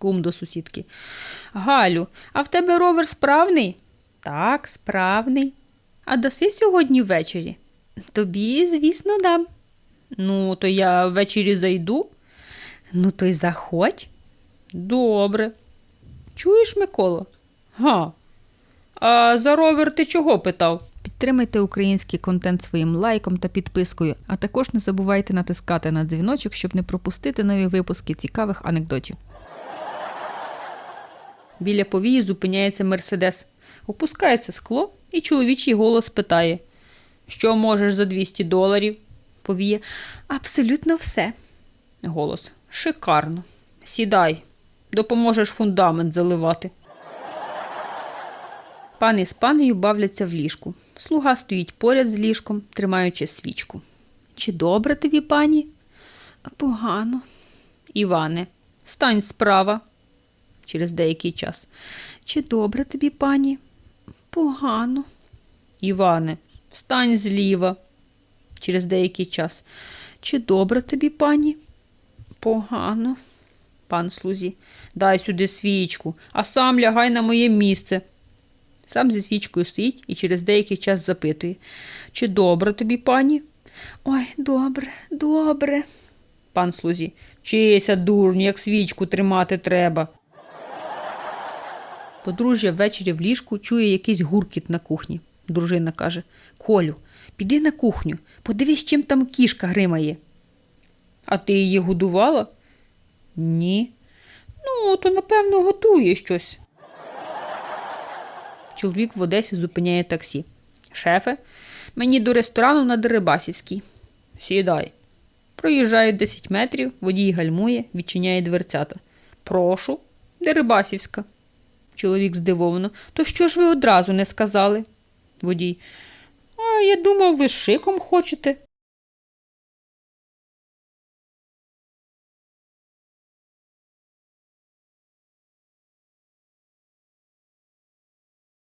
Кум до сусідки. Галю, а в тебе ровер справний? Так, справний. А даси сьогодні ввечері? Тобі, звісно, дам. Ну, то я ввечері зайду. Ну, то й заходь. Добре. Чуєш, Миколо? Га. А за ровер ти чого питав? Підтримайте український контент своїм лайком та підпискою, а також не забувайте натискати на дзвіночок, щоб не пропустити нові випуски цікавих анекдотів. Біля повії зупиняється Мерседес. Опускається скло, і чоловічий голос питає: Що можеш за 200 доларів? Повія. Абсолютно все. Голос. Шикарно. Сідай. Допоможеш фундамент заливати. Пан із панею бавляться в ліжку. Слуга стоїть поряд з ліжком, тримаючи свічку. Чи добре тобі, пані? Погано. Іване, стань справа. Через деякий час. Чи добре тобі, пані? Погано. Іване, встань зліва. Через деякий час. Чи добре тобі, пані? Погано. Пан слузі. Дай сюди свічку, а сам лягай на моє місце. Сам зі свічкою стоїть і через деякий час запитує. Чи добре тобі, пані? Ой, добре, добре. Пан слузі. Чися, дурню, як свічку тримати треба. Подружжя ввечері в ліжку чує якийсь гуркіт на кухні. Дружина каже: Колю, піди на кухню, подивись, чим там кішка гримає. А ти її годувала? Ні. Ну, то, напевно, готує щось. Чоловік в Одесі зупиняє таксі. Шефе, мені до ресторану на Дерибасівській. Сідай. Проїжджають 10 метрів, водій гальмує, відчиняє дверцята. Прошу, Дерибасівська. Чоловік здивовано. То що ж ви одразу не сказали? Водій. А я думав, ви шиком хочете.